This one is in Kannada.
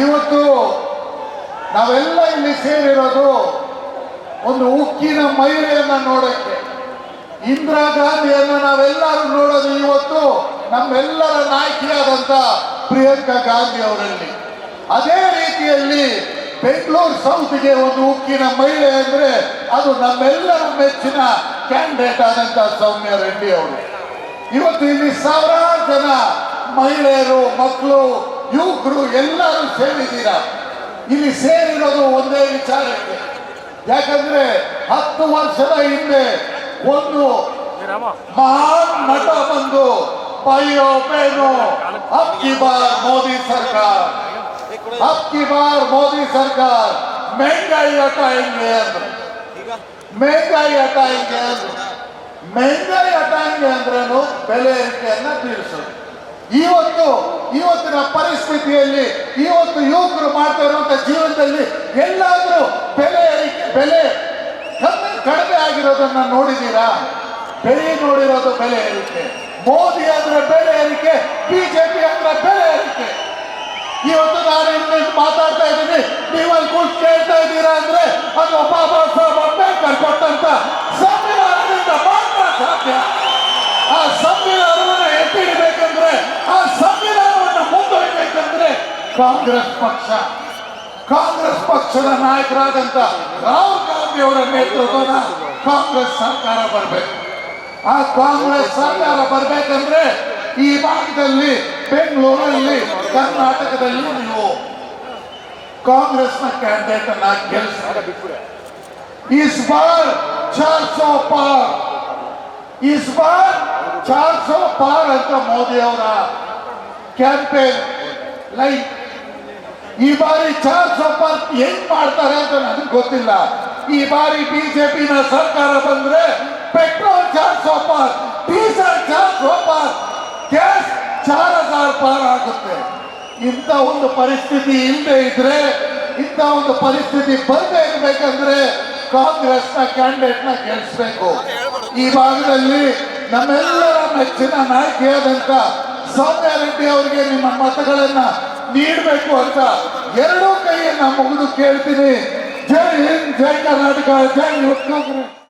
ಇವತ್ತು ನಾವೆಲ್ಲ ಇಲ್ಲಿ ಸೇರಿರೋದು ಒಂದು ಉಕ್ಕಿನ ಮಹಿಳೆಯನ್ನ ನೋಡಕ್ಕೆ. ಇಂದಿರಾ ಗಾಂಧಿಯನ್ನ ನಾವೆಲ್ಲರೂ ನೋಡೋದು ಇವತ್ತು ನಮ್ಮೆಲ್ಲರ ನಾಯಕಿಯಾದಂತ ಪ್ರಿಯಾಂಕಾ ಗಾಂಧಿ ಅವರಲ್ಲಿ. ಅದೇ ರೀತಿಯಲ್ಲಿ ಬೆಂಗಳೂರು ಸೌತ್ಗೆ ಒಂದು ಉಕ್ಕಿನ ಮಹಿಳೆ ಅಂದ್ರೆ ಅದು ನಮ್ಮೆಲ್ಲರ ಮೆಚ್ಚಿನ ಕ್ಯಾಂಡಿಡೇಟ್ ಆದಂತ ಸೌಮ್ಯ ರೆಡ್ಡಿ ಅವರು. ಇವತ್ತು ಇಲ್ಲಿ ಸಾವಿರಾರು ಜನ ಮಹಿಳೆಯರು, ಮಕ್ಕಳು ಯುವಕರು ಎಲ್ಲರೂ ಸೇರಿದ್ದೀರಾ? ಇಲ್ಲಿ ಸೇರಿರೋದು ಒಂದೇ ವಿಚಾರ ಇದೆ ಯಾಕಂದ್ರೆ ಹತ್ತು ವರ್ಷದ ಹಿಂದೆ ಒಂದು ಮಹಾನ್ ಮಠ ಬಂದು ಪೈಯೋ ಬೇನು ಅಕ್ಕಿ ಬಾರ್ ಮೋದಿ ಸರ್ಕಾರ. ಅಕ್ಕಿ ಬಾರ್ ಮೋದಿ ಸರ್ಕಾರ. महंगाई हटाएंगे महंगाई ಮೆಹಂಗಾಯಿ ಅಟ हटाएंगे ಅಂದ್ರೇನು? ಬೆಲೆ ಏರಿಕೆಯನ್ನ ತಿಳಿಸೋದು ಇವತ್ತು, ಇವತ್ತಿನ ಪರಿಸ್ಥಿತಿಯಲ್ಲಿ ಇವತ್ತು ಯುವಕರು ಮಾಡ್ತಾ ಇರುವಂತ ಜೀವನದಲ್ಲಿ ಎಲ್ಲಾದ್ರೂ ಬೆಲೆ ಬೆಲೆ ಕಡಿಮೆ ಆಗಿರೋದನ್ನ ನೋಡಿದ್ದೀರಾ? ಬೆಳೆ ನೋಡಿರೋದು ಬೆಲೆ ಏರಿಕೆ. ಮೋದಿ ಅಂದ್ರೆ ಬೆಲೆ ಏರಿಕೆ, ಬಿಜೆಪಿ ಅಂದ್ರೆ ಬೆಲೆ ಏರಿಕೆ. ಇವತ್ತು ನಾನು ಇಲ್ಲಿ ಮಾತಾಡ್ತಾ ಇದ್ದೀನಿ. ನೀವು ಕಾಂಗ್ರೆಸ್ ಪಕ್ಷ ಕಾಂಗ್ರೆಸ್ ಪಕ್ಷದ ನಾಯಕರಾದಂತ ರಾಹುಲ್ ಗಾಂಧಿ ಅವರ ನೇತೃತ್ವದ ಕಾಂಗ್ರೆಸ್ ಸರ್ಕಾರ ಬರಬೇಕು ಆ ಕಾಂಗ್ರೆಸ್ ಸರ್ಕಾರ ಬರಬೇಕಂದ್ರೆ ಈ ಭಾಗದಲ್ಲಿ ಬೆಂಗಳೂರಲ್ಲಿ ಕರ್ನಾಟಕದಲ್ಲಿ ನೀವು ಕಾಂಗ್ರೆಸ್ನ ಕ್ಯಾಂಡಿಡೇಟ್ ಅನ್ನ ಗೆಲ್ಲಿಸ್ತಾರೆ इस बार 400 पार इस बार 400 ಪಾರ್ ಅಂತ ಮೋದಿ ಅವರ ಕ್ಯಾಂಪೇನ್ ಲೈನ್ ಈ ಬಾರಿ ಚಾರ್ಜ್ ಸಂಪರ್ಕ ಹೆಂಗ್ ಮಾಡ್ತಾರೆ ಅಂತ ನನಗೆ ಗೊತ್ತಿಲ್ಲ. ಈ ಬಾರಿ ಬಿಜೆಪಿನ ಸರ್ಕಾರ ಬಂದ್ರೆ ಪೆಟ್ರೋಲ್ ಚಾರ್ಜ್ ಪಾರ್ ಡೀಸೆಲ್ ಚಾರ್ಜ್ ಪಾರ್ ಗ್ಯಾಸ್ ಚಾರ್ ಹಜಾರ್ ಪಾರ್ ಆಗುತ್ತೆ. ಇಂಥ ಒಂದು ಪರಿಸ್ಥಿತಿ ಇಲ್ಲದೆ ಇದ್ರೆ, ಇಂಥ ಒಂದು ಪರಿಸ್ಥಿತಿ ಬಂದೇ ಇರ್ಬೇಕಂದ್ರೆ ಕಾಂಗ್ರೆಸ್ನ ಕ್ಯಾಂಡಿಡೇಟ್ನ ಗೆಲ್ಲಿಸ್ಬೇಕು ಈ ಭಾಗದಲ್ಲಿ ನಮ್ಮೆಲ್ಲರ ಮೆಚ್ಚಿನ ನಾಯಕಿಯಾದಂತ ಸೌಮ್ಯ ರೆಡ್ಡಿ ಅವರಿಗೆ ನಿಮ್ಮ ಮತಗಳನ್ನ ನೀಡಬೇಕು ಅಂತ ಎರಡೂ ಕೈಯನ್ನ ಮುಗಿದು ಕೇಳ್ತೀನಿ. ಜೈ ಹಿಂದ್ ಜೈ ಕರ್ನಾಟಕ ಜೈ ಉತ್ತರ